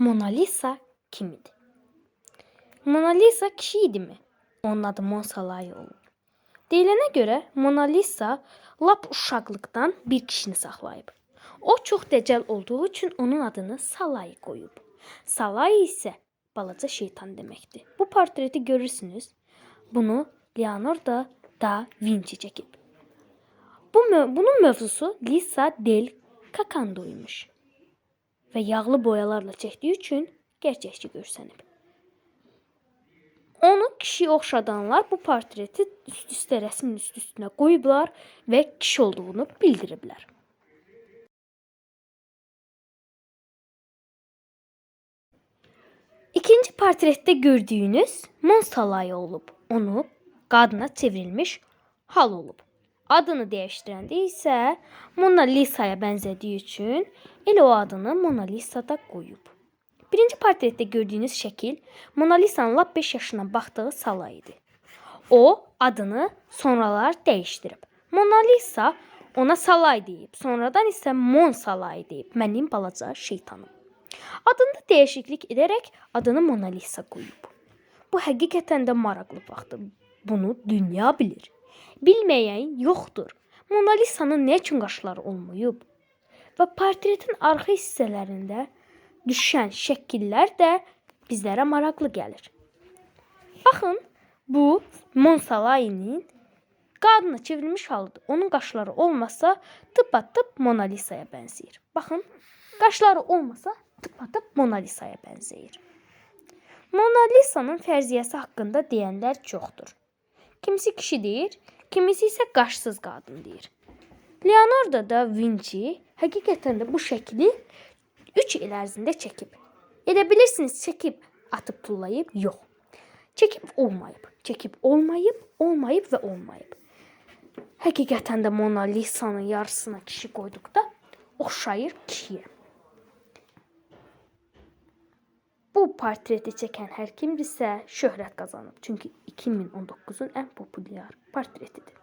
Mona Lisa kim idi? Mona Lisa kişi idi mi? Onun adı Monsalay olub. Deyilənə görə Mona Lisa lap uşaqlıqdan bir kişini saxlayıb. O çox dəcəl olduğu üçün onun adını Salay qoyub. Salay isə balaca şeytan deməkdir. Bu portreti görürsünüz. Bunu Leonardo da Vinci çəkib. Bu bunun mövzusu Lisa del Cacando'ymuş və yağlı boyalarla çəkdiyi üçün gerçəkçi görsənib. Onu kişiyə oxşadanlar bu portreti üst-üstə rəsmin üst-üstünə qoyublar və kişi olduğunu bildiriblər. İkinci portretdə gördüyünüz Monsalay olub. Onu qadına çevrilmiş hal olub. Adını dəyişdirəndə isə Mona Lisa'ya bənzədiyi üçün elə o adını Mona Lisa da qoyub. Birinci portretdə gördüyünüz şəkil Mona Lisa'nın lap 5 yaşına baxdığı Sala idi. O adını sonralar dəyişdirib. Mona Lisa ona Salay deyib, sonradan isə Mon Salay deyib. Mənim balaca şeytanım. Adında dəyişiklik edərək adını Mona Lisa qoyub. Bu həqiqətən də maraqlı baxdı. Bunu dünya bilir. Bilməyən yoxdur. Mona Lisa'nın nə üçün qaşları olmayıb? Və portretin arxa hissələrində düşən şəkillər də bizlərə maraqlı gəlir. Baxın, bu Monsalay'nin qadına çevrilmiş halıdır. Onun qaşları olmasa tıpatıp Mona Lisa'ya bənzəyir. Baxın, qaşları olmasa tıpatıp Mona Lisa'ya bənzəyir. Mona Lisa'nın fərziyyəsi haqqında deyənlər çoxdur. Kimisi kişi deyir, kimisi isə qaşsız qadın deyir. Leonardo da Vinci həqiqətən də bu şəkli 3 il ərzində çəkib. Elə bilirsiniz, çəkib atıb tullayıb? Yox. Çəkib olmayıb. Çəkib olmayıb, olmayıb və olmayıb. Həqiqətən də Mona Lisa'nın yarısına kişi qoyduqda oxşayır kişiyə. Bu portreti çəkən hər kimdirsə şöhrət qazanıb. Çünki 2019-un ən populyar portretidir.